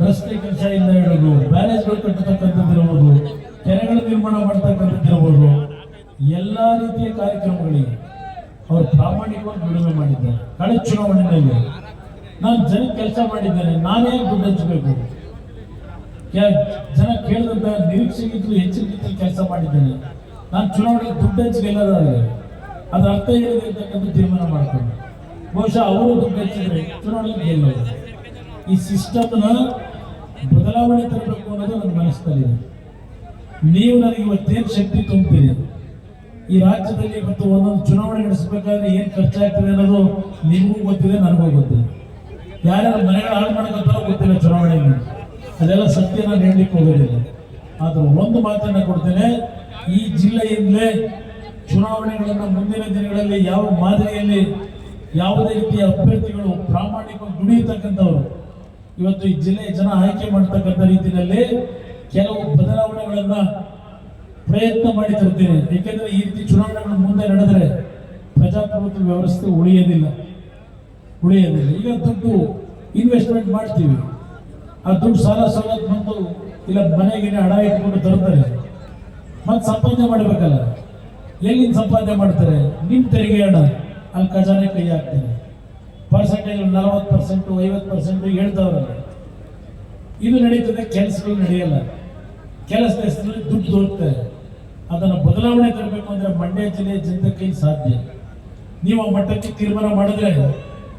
ರಸ್ತೆ ಕೆಲಸ ಇಲ್ಲ ಹೇಳೋದು. ಬ್ಯಾರೇಜ್ಗಳು ಕಟ್ಟತಕ್ಕಂಥದ್ದಿರಬಹುದು ಕೆರೆಗಳ ನಿರ್ಮಾಣ ಮಾಡ್ತಕ್ಕಂಥದ್ದಿರಬಹುದು ಎಲ್ಲ ರೀತಿಯ ಕಾರ್ಯಕ್ರಮಗಳಿಗೆ ಅವರು ಪ್ರಾಮಾಣಿಕವಾಗಿ ಬಿಡುಗಡೆ ಮಾಡಿದ್ದಾರೆ. ಕಳೆದ ಚುನಾವಣೆಯಲ್ಲಿ ನಾನು ಜನ ಕೆಲಸ ಮಾಡಿದ್ದೇನೆ ನಾನೇ ದುಡ್ಡು ಹಂಚಬೇಕು. ಯಾ- ಜನ ಕೇಳಿದಂತ ನಿರೀಕ್ಷೆಗಿಂತಲೂ ಹೆಚ್ಚಿನ ರೀತಿಯಲ್ಲಿ ಕೆಲಸ ಮಾಡಿದ್ದೇನೆ. ನಾನು ಚುನಾವಣೆಗೆ ದುಡ್ಡು ಹಂಚಿ ಅದು ಅರ್ಥ ಏನಿದೆ ಅಂತಕ್ಕಂಥ ತೀರ್ಮಾನ ಮಾಡ್ತೇನೆ ಬಹುಶಃ ಅವರು ದುಡ್ಡು ಹೆಚ್ಚಿದ್ರೆ ಚುನಾವಣೆಗೆ ಗೆಲ್ಲೋದು ಈ ಸಿಸ್ಟಮ್ನ ಬದಲಾವಣೆ ತರಬೇಕು ಅನ್ನೋದು ನನ್ನ ಮನಸ್ಸಲ್ಲಿದೆ ನೀವು ನನಗೆ ಇವತ್ತೇನು ಶಕ್ತಿ ತುಂಬ್ತೀರಿ? ಈ ರಾಜ್ಯದಲ್ಲಿ ಇವತ್ತು ಒಂದೊಂದು ಚುನಾವಣೆ ನಡೆಸಬೇಕಾದ್ರೆ ಏನು ಖರ್ಚಾಗ್ತದೆ ಅನ್ನೋದು ನಿಮಗೂ ಗೊತ್ತಿದೆ, ನನಗೂ ಗೊತ್ತಿದೆ. ಯಾರ್ಯಾರು ಮನೆಗಳು ಹಾಳು ಮಾಡ್ಕೊತಾರೋ ಗೊತ್ತಿಲ್ಲ ಚುನಾವಣೆಯಲ್ಲಿ. ಅದೆಲ್ಲ ಸತ್ಯ ನಾನು ಹೇಳಲಿಕ್ಕೆ ಹೋಗೋದಿಲ್ಲ. ಆದರೆ ಒಂದು ಮಾತನ್ನು ಕೊಡ್ತೇನೆ, ಈ ಜಿಲ್ಲೆಯಿಂದಲೇ ಚುನಾವಣೆಗಳನ್ನು ಮುಂದಿನ ದಿನಗಳಲ್ಲಿ ಯಾವ ಮಾದರಿಯಲ್ಲಿ ಯಾವುದೇ ರೀತಿಯ ಅಭ್ಯರ್ಥಿಗಳು ಪ್ರಾಮಾಣಿಕವಾಗಿ ದುಡಿಯತಕ್ಕಂಥವ್ರು ಇವತ್ತು ಈ ಜಿಲ್ಲೆಯ ಜನ ಆಯ್ಕೆ ಮಾಡ್ತಕ್ಕಂಥ ರೀತಿಯಲ್ಲಿ ಕೆಲವು ಬದಲಾವಣೆಗಳನ್ನ ಪ್ರಯತ್ನ ಮಾಡಿ ತರ್ತೇನೆ ಏಕೆಂದರೆ ಈ ರೀತಿ ಚುನಾವಣೆಗಳು ಮುಂದೆ ನಡೆದರೆ ಪ್ರಜಾಪ್ರಭುತ್ವ ವ್ಯವಸ್ಥೆ ಉಳಿಯೋದಿಲ್ಲ. ಉಳಿಯೋದಿಲ್ಲ. ಈಗ ದುಡ್ಡು ಇನ್ವೆಸ್ಟ್ಮೆಂಟ್ ಮಾಡ್ತೀವಿ. ಆ ದುಡ್ಡು ಸಾಲ ಸವಲತ್ತು ಬಂದು ಇಲ್ಲ ಮನೆಗಿನ ಹಣ ಇಟ್ಕೊಂಡು ತರ್ತಾರೆ ಮತ್ತೆ ಸಂಪಾದನೆ ಮಾಡಬೇಕಲ್ಲ. ಎಲ್ಲಿಂದ ಸಂಪಾದನೆ ಮಾಡ್ತಾರೆ? ನಿಮ್ಮ ತೆರಿಗೆ ಹಣ. ಅಲ್ಲಿ ಖಜಾನೆ ಕೈ ಹಾಕ್ತಾರೆ. ಪರ್ಸೆಂಟೇಜ್ ನಲವತ್ತು ಪರ್ಸೆಂಟು, ಐವತ್ತು ಪರ್ಸೆಂಟು ಹೇಳ್ತವ್ರೆ ಇದು ನಡೀತದೆ, ಕೆಲಸಗಳು ನಡೆಯಲ್ಲ. ಕೆಲಸ ಹೆಸರಲ್ಲಿ ದುಡ್ಡು ದೊರಕ್ತದೆ ಅದನ್ನು ಬದಲಾವಣೆ ತರಬೇಕು ಅಂದ್ರೆ ಮಂಡ್ಯ ಜಿಲ್ಲೆಯ ಜನತೆ ಸಾಧ್ಯ. ನೀವು ಆ ಮಟ್ಟಕ್ಕೆ ತೀರ್ಮಾನ ಮಾಡಿದ್ರೆ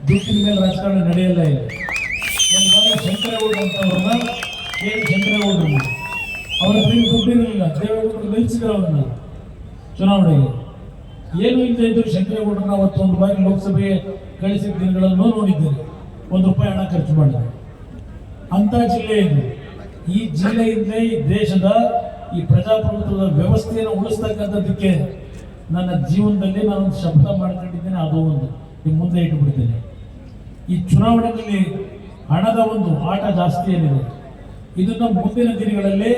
ದುಡ್ಡಿನ ಮೇಲೆ ರಾಜಕಾರಣ ನಡೆಯಲ್ಲ ಇದೆ. ಒಂದು ಅಂತವ್ರನ್ನ ಕೆ ಶಂಕರೇಗೌಡರು. ಅವರ ದುಡ್ಡಿರಲಿಲ್ಲ ದೇವೇಗೌಡರು ನಿಲ್ಲಿಸಿದ್ರು ಅವ್ರನ್ನ. ಚುನಾವಣೆಗೆ. ಏನು ಇಲ್ಲದೆ ಇದ್ರು ಶಂಕರೇಗೌಡರನ್ನ ಅವತ್ತು ಒಂದು ಬಾರಿ ಲೋಕಸಭೆ ಕಳಿಸಿದ ದಿನಗಳನ್ನು ನೋಡಿದ್ದೇನೆ. ಒಂದು ರೂಪಾಯಿ ಹಣ ಖರ್ಚು ಮಾಡಿದೆ. ಅಂತ ಜಿಲ್ಲೆ ಇದು. ಈ ಜಿಲ್ಲೆಯಿಂದಲೇ ಈ ದೇಶದ ಈ ಪ್ರಜಾಪ್ರಭುತ್ವದ ವ್ಯವಸ್ಥೆಯನ್ನು ಉಳಿಸ್ತಕ್ಕಂಥದ್ದಕ್ಕೆ ನನ್ನ ಜೀವನದಲ್ಲಿ ನಾನು ಒಂದು ಶಬ್ದ ಮಾಡ್ಕೊಂಡಿದ್ದೇನೆ. ಅದು ಒಂದು. ನಿಮ್ಮ ಮುಂದೆ ಇಟ್ಟುಬಿಡ್ತೇನೆ. ಈ ಚುನಾವಣೆಯಲ್ಲಿ ಹಣದ ಒಂದು ಆಟ ಜಾಸ್ತಿ ಏನಿದೆ. ಇದನ್ನು ಮುಂದಿನ ದಿನಗಳಲ್ಲಿ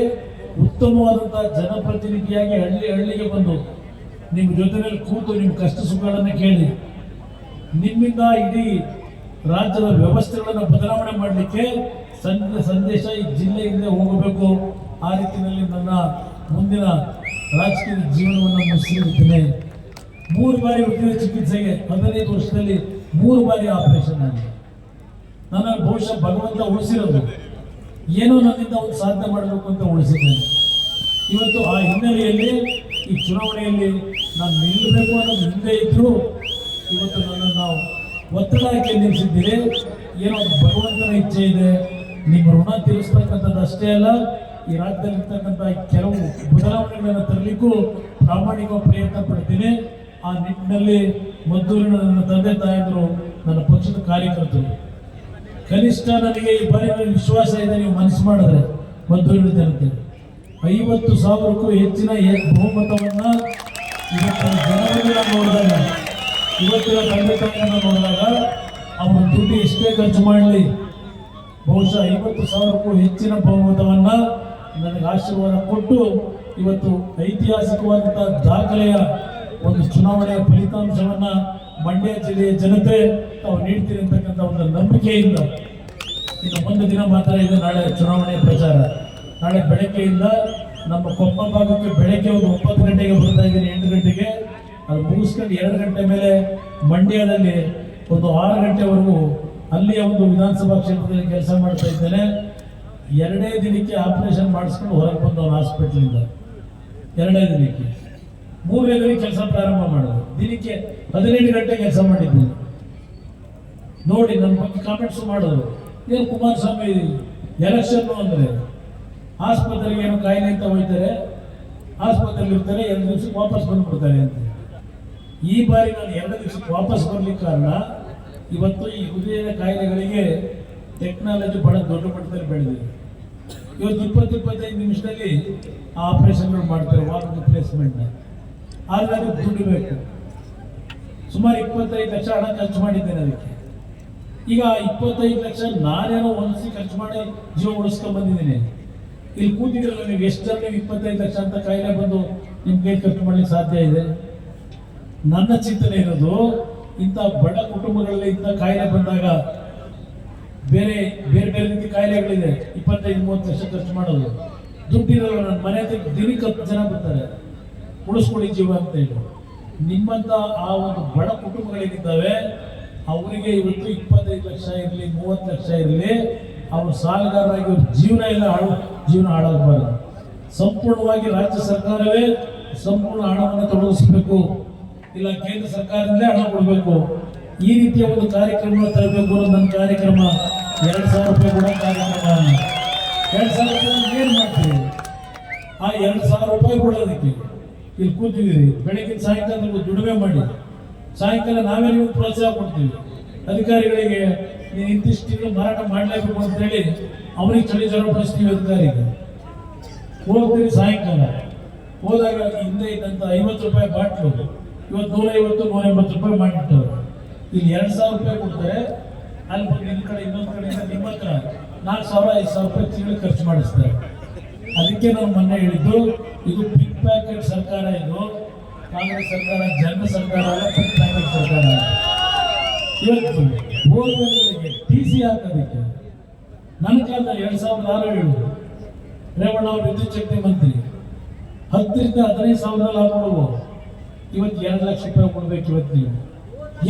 ಉತ್ತಮವಾದಂಥ ಜನಪ್ರತಿನಿಧಿಯಾಗಿ ಹಳ್ಳಿ ಹಳ್ಳಿಗೆ ಬಂದು ನಿಮ್ಮ ಜೊತೆಯಲ್ಲಿ ಕೂತು ನಿಮ್ಮ ಕಷ್ಟ ಸುಖಗಳನ್ನು ಕೇಳಿ, ನಿಮ್ಮಿಂದ ಇಡೀ ರಾಜ್ಯದ ವ್ಯವಸ್ಥೆಗಳನ್ನು ಬದಲಾವಣೆ ಮಾಡಲಿಕ್ಕೆ ಸಂದ ಸಂದೇಶ ಈ ಜಿಲ್ಲೆಯಿಂದ ಹೋಗಬೇಕು. ಆ ರೀತಿಯಲ್ಲಿ ನನ್ನ ಮುಂದಿನ ರಾಜಕೀಯ ಜೀವನವನ್ನು ಮುಗಿಸಿರುತ್ತೇನೆ ಮೂರು ಬಾರಿ ಉದ್ಯೋಗ ಚಿಕಿತ್ಸೆಗೆ ಹದಿನೈದು ವರ್ಷದಲ್ಲಿ ಮೂರು ಬಾರಿ ಆಪರೇಷನ್ ಆಗಿದೆ. ನನ್ನ ಬಹುಶಃ ಭಗವಂತ ಉಳಿಸಿರೋದು, ಏನೋ ನನ್ನಿಂದ ಒಂದು ಸಾಧನೆ ಮಾಡಬೇಕು ಅಂತ ಉಳಿಸಿದ್ದೇನೆ. ಇವತ್ತು ಆ ಹಿನ್ನೆಲೆಯಲ್ಲಿ ಈ ಚುನಾವಣೆಯಲ್ಲಿ ನಾನು ನಿಲ್ಲಬೇಕು ಅನ್ನೋದು ಹಿಂದೆ ಇದ್ದರೂ ಇವತ್ತು ನನ್ನನ್ನು ನಾವು ಒತ್ತಡ ಹಾಕಿ ನಿಲ್ಲಿಸಿದ್ದೀರಿ. ಏನೋ ಭಗವಂತನ ಇಚ್ಛೆ ಇದೆ. ನಿಮ್ಮ ಋಣ ತೀರಿಸ್ತಕ್ಕಂಥದ್ದು ಅಷ್ಟೇ ಅಲ್ಲ, ಈ ರಾಜ್ಯದಲ್ಲಿ ಇರ್ತಕ್ಕಂಥ ಕೆಲವು ಬದಲಾವಣೆಗಳನ್ನು ತರಲಿಕ್ಕೂ ಪ್ರಾಮಾಣಿಕ ಪ್ರಯತ್ನ ಪಡ್ತೀನಿ. ಆ ನಿಟ್ಟಿನಲ್ಲಿ ಮದ್ದೂರಿನ ನನ್ನ ತಂದೆ ತಾಯಿದ್ರು ನನ್ನ ಪಕ್ಷದ ಕಾರ್ಯಕರ್ತರು. ಕನಿಷ್ಠ ನನಗೆ ಈ ಬಾರಿ ವಿಶ್ವಾಸ ಇದೆ, ನೀವು ಮನಸ್ಸು ಮಾಡಿದ್ರೆ ಮದ್ದೂರಿನ ಜನತೆ. ಐವತ್ತು ಸಾವಿರಕ್ಕೂ ಹೆಚ್ಚಿನ ಬಹುಮತವನ್ನ ಇವತ್ತಿನ ಜನರನ್ನು ನಾನು ನೋಡಿದಾಗ, ಇವತ್ತಿನ ತಂದೆ ತಾಯಿಯನ್ನು ನೋಡಿದಾಗ ಅವರು ದುಡ್ಡು ಎಷ್ಟೇ ಖರ್ಚು ಮಾಡಲಿ, ಬಹುಶಃ ಐವತ್ತು ಸಾವಿರಕ್ಕೂ ಹೆಚ್ಚಿನ ಬಹುಮತವನ್ನ ನನಗೆ ಆಶೀರ್ವಾದ ಕೊಟ್ಟು ಇವತ್ತು ಐತಿಹಾಸಿಕವಾದಂಥ ದಾಖಲೆಯ ಒಂದು ಚುನಾವಣೆಯ ಫಲಿತಾಂಶವನ್ನ ಮಂಡ್ಯ ಜಿಲ್ಲೆಯ ಜನತೆ ತಾವು ನೀಡ್ತೀರಿ ಅಂತಕ್ಕಂಥ ಒಂದು ನಂಬಿಕೆಯಿಂದ ಇನ್ನು ಒಂದು ದಿನ ಮಾತ್ರ ಇದೆ ನಾಳೆ ಚುನಾವಣೆ ಪ್ರಚಾರ. ನಾಳೆ ಬೆಳಗ್ಗೆಯಿಂದ ನಮ್ಮ ಕೊಪ್ಪ ಭಾಗಕ್ಕೆ ಬೆಳಗ್ಗೆ ಒಂದು ಒಂಬತ್ತು ಗಂಟೆಗೆ ಬರ್ತಾ ಇದ್ದೀನಿ, ಎಂಟು ಗಂಟೆಗೆ. ಅದು ಮುಗಿಸ್ಕೊಂಡು ಎರಡು ಗಂಟೆ ಮೇಲೆ ಮಂಡ್ಯದಲ್ಲಿ ಒಂದು ಆರು ಗಂಟೆವರೆಗೂ ಅಲ್ಲಿಯ ಒಂದು ವಿಧಾನಸಭಾ ಕ್ಷೇತ್ರದಲ್ಲಿ ಕೆಲಸ ಮಾಡ್ತಾ ಇದ್ದೇನೆ. ಎರಡೇ ದಿನಕ್ಕೆ ಆಪರೇಷನ್ ಮಾಡಿಸ್ಕೊಂಡು ಹೊರಗೆ ಬಂದವನು ಹಾಸ್ಪಿಟ್ಲಿಂದ. ಎರಡೇ ದಿನಕ್ಕೆ. ಮೂರನೇ ದಿನ ಕೆಲಸ ಪ್ರಾರಂಭ ಮಾಡೋದು ದಿನಕ್ಕೆ ಹದಿನೆಂಟು ಗಂಟೆ ಕೆಲಸ ಮಾಡಿದ್ದೀನಿ. ನೋಡಿ, ನನ್ನ ಬಗ್ಗೆ ಕಾಮೆಂಟ್ಸ್ ಮಾಡೋದು ಏನು ಕುಮಾರಸ್ವಾಮಿ ಎಲೆಕ್ಷನ್ ಅಂದ್ರೆ? ಆಸ್ಪತ್ರೆಗೆ ಏನು ಕಾಯಿಲೆ ಅಂತ ಹೋಗ್ತಾರೆ ಆಸ್ಪತ್ರೆಯಲ್ಲಿ ಇರ್ತಾರೆ, ಎರಡು ದಿವಸಕ್ಕೆ ವಾಪಸ್ ಬಂದ್ಬಿಡ್ತಾರೆ ಅಂತ ಈ ಬಾರಿ ನಾನು ಎರಡು ದಿವಸಕ್ಕೆ ವಾಪಸ್ ಬರಲಿಕ್ಕೆ ಕಾರಣ, ಇವತ್ತು ಈ ಹೃದಯದ ಕಾಯಿಲೆಗಳಿಗೆ ಟೆಕ್ನಾಲಜಿ ಬಹಳ ದೊಡ್ಡ ಮಟ್ಟದಲ್ಲಿ ಬೆಳೆದಿದೆ. ಇವತ್ತು ಇಪ್ಪತ್ತು, ಇಪ್ಪತ್ತೈದು ನಿಮಿಷದಲ್ಲಿ ಆ ಆಪರೇಷನ್ಗಳು ಮಾಡ್ತಾರೆ ವಾಕ್ ರಿಪ್ಲೇಸ್ಮೆಂಟ್ ಆದರೆ ಅದಕ್ಕೆ ದುಡ್ಡು ಬೇಕು. ಸುಮಾರು ಇಪ್ಪತ್ತೈದು ಲಕ್ಷ ಹಣ ಖರ್ಚು ಮಾಡಿದ್ದೇನೆ ಅದಕ್ಕೆ. ಈಗ ಇಪ್ಪತ್ತೈದು ಲಕ್ಷ ನಾನೇನೋ ಒಂದ್ಸಿ ಖರ್ಚು ಮಾಡಿ ಜೀವ ಉಳಿಸ್ಕೊಂಡ್ ಬಂದಿದ್ದೀನಿ. ಇಲ್ಲಿ ಕೂತಿದ್ರಲ್ಲ ನೀವು ಎಷ್ಟು ಇಪ್ಪತ್ತೈದು ಲಕ್ಷ ಅಂತ ಕಾಯಿಲೆ ಬಂದು ನಿಮ್ಮ ಕೈ ಖರ್ಚು ಮಾಡ್ಲಿಕ್ಕೆ ಸಾಧ್ಯ ಇದೆ? ನನ್ನ ಚಿಂತನೆ ಇರೋದು, ಇಂಥ ಬಡ ಕುಟುಂಬಗಳಲ್ಲಿ ಇಂಥ ಕಾಯಿಲೆ ಬಂದಾಗ ಬೇರೆ ಬೇರೆ ಬೇರೆ ರೀತಿ ಕಾಯಿಲೆಗಳಿದೆ. ಇಪ್ಪತ್ತೈದು, ಮೂವತ್ತು ಲಕ್ಷ ಖರ್ಚು ಮಾಡೋದು. ದುಡ್ಡಿರಲ್ಲ, ನನ್ನ ಮನೆ ದಿನಕ್ಕೆ ಹತ್ತು ಜನ ಬರ್ತಾರೆ. ಉಳಿಸ್ಕೊಳ್ಳಿ ಜೀವ ಅಂತ ಹೇಳಿ. ನಿಮ್ಮಂತ ಆ ಒಂದು ಬಡ ಕುಟುಂಬಗಳೇನಿದ್ದಾವೆ ಅವರಿಗೆ ಇವತ್ತು ಇಪ್ಪತ್ತೈದು ಲಕ್ಷ ಇರಲಿ, ಮೂವತ್ತು ಲಕ್ಷ ಇರಲಿ, ಅವ್ರ ಸಾಲಗಾರರಾಗಿ ಅವ್ರ ಜೀವನ ಎಲ್ಲ ಹಾಳು ಜೀವನ ಹಾಳಾಗಬಾರದು. ಸಂಪೂರ್ಣವಾಗಿ ರಾಜ್ಯ ಸರ್ಕಾರವೇ ಸಂಪೂರ್ಣ ಹಣವನ್ನು ತೊಡಗಿಸಬೇಕು. ಇಲ್ಲ ಕೇಂದ್ರ ಸರ್ಕಾರದಿಂದಲೇ ಹಣ ಕೊಡಬೇಕು. ಈ ರೀತಿಯ ಒಂದು ಕಾರ್ಯಕ್ರಮ ತರಬೇಕು ಅನ್ನೋ ನನ್ನ ಕಾರ್ಯಕ್ರಮ. ಎರಡು ಸಾವಿರ ರೂಪಾಯಿ ಕೊಡೋ ಕಾರ್ಯಕ್ರಮ. ಎರಡು ಸಾವಿರ ರೂಪಾಯಿ ಏನು ಮಾಡ್ತೀವಿ ಆ ಎರಡು ಸಾವಿರ ರೂಪಾಯಿ ಕೊಡೋದಕ್ಕೆ ಇಲ್ಲಿ ಕೂತಿದ್ದೀರಿ. ಬೆಳಗಿನ ಸಾಯಂಕಾಲ ನೀವು ದುಡಿಮೆ ಮಾಡಿ. ಸಾಯಂಕಾಲ ನಾವೇ ನಿಮಗೆ ಪ್ರೋತ್ಸಾಹ ಕೊಡ್ತೀವಿ. ಅಧಿಕಾರಿಗಳಿಗೆ ನೀವು ಇಂತಿಷ್ಟು ಮಾರಾಟ ಮಾಡಲೇಬೇಕು ಅಂತೇಳಿ ಚಳಿ ಜ್ವರ ಪಡಿಸ್ತೀವಿ ಈಗ ಹೋಗ್ತೀವಿ ಸಾಯಂಕಾಲ. ಹೋದಾಗ ಹಿಂದೆ ಇದ್ದಂಥ ಐವತ್ತು ರೂಪಾಯಿ ಬಾಟ್ಲು, ಇವತ್ತು ನೂರೈವತ್ತು ನೂರ ಎಂಬತ್ತು ರೂಪಾಯಿ ಮಾಡಿಬಿಟ್ಟವ್ರು ಇಲ್ಲಿ ಎರಡು ಸಾವಿರ ರೂಪಾಯಿ ಕೊಡ್ತಾರೆ. ಅಲ್ಲಿ ಬಂದು ನಿಮ್ಮ ಕಡೆ, ಇನ್ನೊಂದು ಕಡೆ ನಿಮ್ಮ ಹತ್ರ ನಾಲ್ಕು ಸಾವಿರ, ಐದು ಸಾವಿರ ರೂಪಾಯಿ ತಿಂಗಳು ಖರ್ಚು ಮಾಡಿಸ್ತಾರೆ. ಅದಕ್ಕೆ ನಾನು ಮೊನ್ನೆ ಹೇಳಿದ್ದು, ಇದು ಪಿಕ್ ಪ್ಯಾಕೆಟ್ ಸರ್ಕಾರ ಇದು. ಕಾಂಗ್ರೆಸ್ ಸರ್ಕಾರ ಜನ ಸರ್ಕಾರ ಅಲ್ಲ ಪಿಕ್ ಪ್ಯಾಕೆಟ್ ಸರ್ಕಾರ. ಇವತ್ತು ಟಿ ಸಿ ಹಾಕೋದಕ್ಕೆ ನನ್ನ ಕಾಲದ ಎರಡು ಸಾವಿರದ ಆರು ಏಳು ರೇವಣ್ಣ ಅವರು ವಿದ್ಯುತ್ ಶಕ್ತಿ ಮಂತ್ರಿ. ಹತ್ತರಿಂದ ಹದಿನೈದು ಲಾಭ ಹಾಕೊಡುವು ಇವತ್ತು ಎರಡು ಲಕ್ಷ ರೂಪಾಯಿ ಕೊಡ್ಬೇಕು ಇವತ್ತು ನೀವು.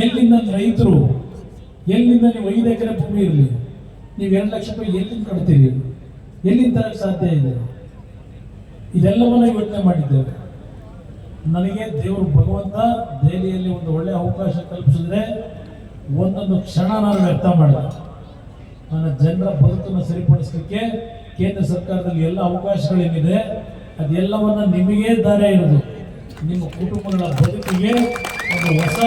ಎಲ್ಲಿಂದ ರೈತರು, ಎಲ್ಲಿಂದ ನೀವು ಐದು ಎಕರೆ ಭೂಮಿ ಇರಲಿ, ನೀವು ಎರಡು ಲಕ್ಷ ರೂಪಾಯಿ ಎಲ್ಲಿಂದ ಕಟ್ತೀರಿ? ಎಲ್ಲಿಂದ ಸಾಧ್ಯ ಇದೆ? ಇದೆಲ್ಲವನ್ನ ಯೋಚನೆ ಮಾಡಿದ್ದೇವೆ. ನನಗೆ ದೇವರು ಭಗವಂತ ದೆಹಲಿಯಲ್ಲಿ ಒಂದು ಒಳ್ಳೆ ಅವಕಾಶ ಕಲ್ಪಿಸಿದ್ರೆ ಒಂದೊಂದು ಕ್ಷಣ ನಾನು ವ್ಯರ್ಥ ಮಾಡಿದೆ. ನನ್ನ ಜನರ ಬದುಕನ್ನು ಸರಿಪಡಿಸಲಿಕ್ಕೆ ಕೇಂದ್ರ ಸರ್ಕಾರದಲ್ಲಿ ಎಲ್ಲ ಅವಕಾಶಗಳೇನಿದೆ, ಅದೆಲ್ಲವನ್ನ ನಿಮಗೇ ದಾರಿ ಇರೋದು. ನಿಮ್ಮ ಕುಟುಂಬಗಳ ಬದುಕಿಗೆ ಒಂದು ಹೊಸ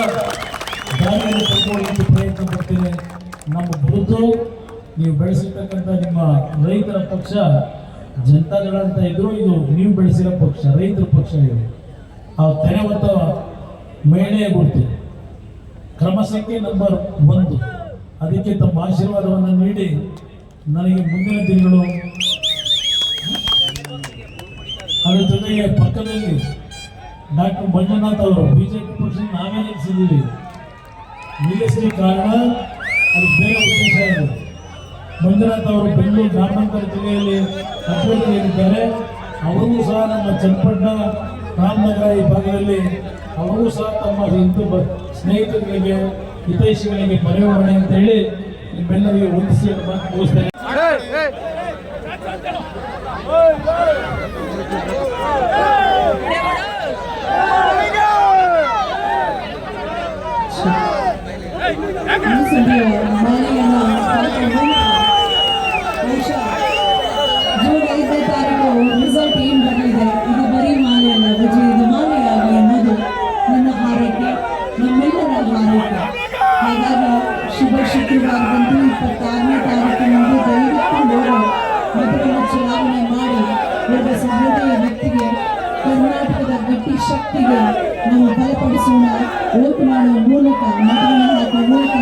ದಾರಿಯನ್ನು ತಂದುಕೊಳ್ಳಲಿಕ್ಕೆ ಪ್ರಯತ್ನ ಪಡ್ತೀನಿ. ನಮ್ಮ ಬದುಕು ನೀವು ಬೆಳೆಸಿರ್ತಕ್ಕಂಥ ನಿಮ್ಮ ರೈತರ ಪಕ್ಷ, ಜನತಾದಳ ಅಂತ ಇದ್ರು ಇದು ನೀವು ಬೆಳೆಸಿರೋ ಪಕ್ಷ, ರೈತರ ಪಕ್ಷ ಇದು. ಆ ತೆರೆ ಮತ್ತು ಮಹಿಳೆಯ ಗುರುತು. ಕ್ರಮ ಸಂಖ್ಯೆ ನಂಬರ್ ಒಂದು. ಅದಕ್ಕೆ ತಮ್ಮ ಆಶೀರ್ವಾದವನ್ನು ನೀಡಿ ನನಗೆ ಮುಂದಿನ ದಿನಗಳು ಅದರ ಜೊತೆಗೆ ಪಕ್ಕದಲ್ಲಿ ಡಾಕ್ಟರ್ ಮಂಜುನಾಥ್ ಅವರು, ಬಿಜೆಪಿ ಪಕ್ಷ ನಾವೇ ನಿಲ್ಲಿಸಿದ್ದೀವಿ. ನಿಲ್ಲಿಸಲಿ ಕಾರಣ ಅದು ಬೇರೆ ಉದ್ದೇಶ ಇದೆ. ಮಂಜುನಾಥ್ ಅವರು ಬೆಂಗಳೂರು ಗ್ರಾಮಾಂತರ ಜಿಲ್ಲೆಯಲ್ಲಿ ಅಭ್ಯರ್ಥಿಯಾಗಿದ್ದಾರೆ. ಅವರಿಗೂ ಸಹ ನಮ್ಮ ಚನ್ನಪಟ್ಟಣ ರಾಮನಗರ ಈ ಭಾಗದಲ್ಲಿ ಅವರೂ ಸಹ ತಮ್ಮ ಹಿಂದೂ ಸ್ನೇಹಿತರಿಗೆ ಹಿತೈಷಿಗಳಿಗೆ ಮನವಿ ಅಂತ ಹೇಳಿ ನಿಮ್ಮೆಲ್ಲರಿಗೆ ವಂದಿಸಿ ಮುಗಿಸ್ತೇನೆ ಸಭೆಯ ಶುಕ್ರವಾರದಂದು ಇಪ್ಪತ್ತಾರನೇ ತಾರೀಕಿನಂದು ದಯವಿಟ್ಟು ಹೋಗಿ ಮತಗಳ ಚುನಾವಣೆ ಮಾಡಿ ಒಬ್ಬ ಸಹೃದಯ ವ್ಯಕ್ತಿಗೆ, ಕರ್ನಾಟಕದ ಗಟ್ಟಿ ಶಕ್ತಿಗೆ ನಾವು ಬಲಪಡಿಸೋಣ. ಓಟ್ ಮಾಡುವ ಮೂಲಕ ಮತಗಳನ್ನು ಹಾಕುವ ಮೂಲಕ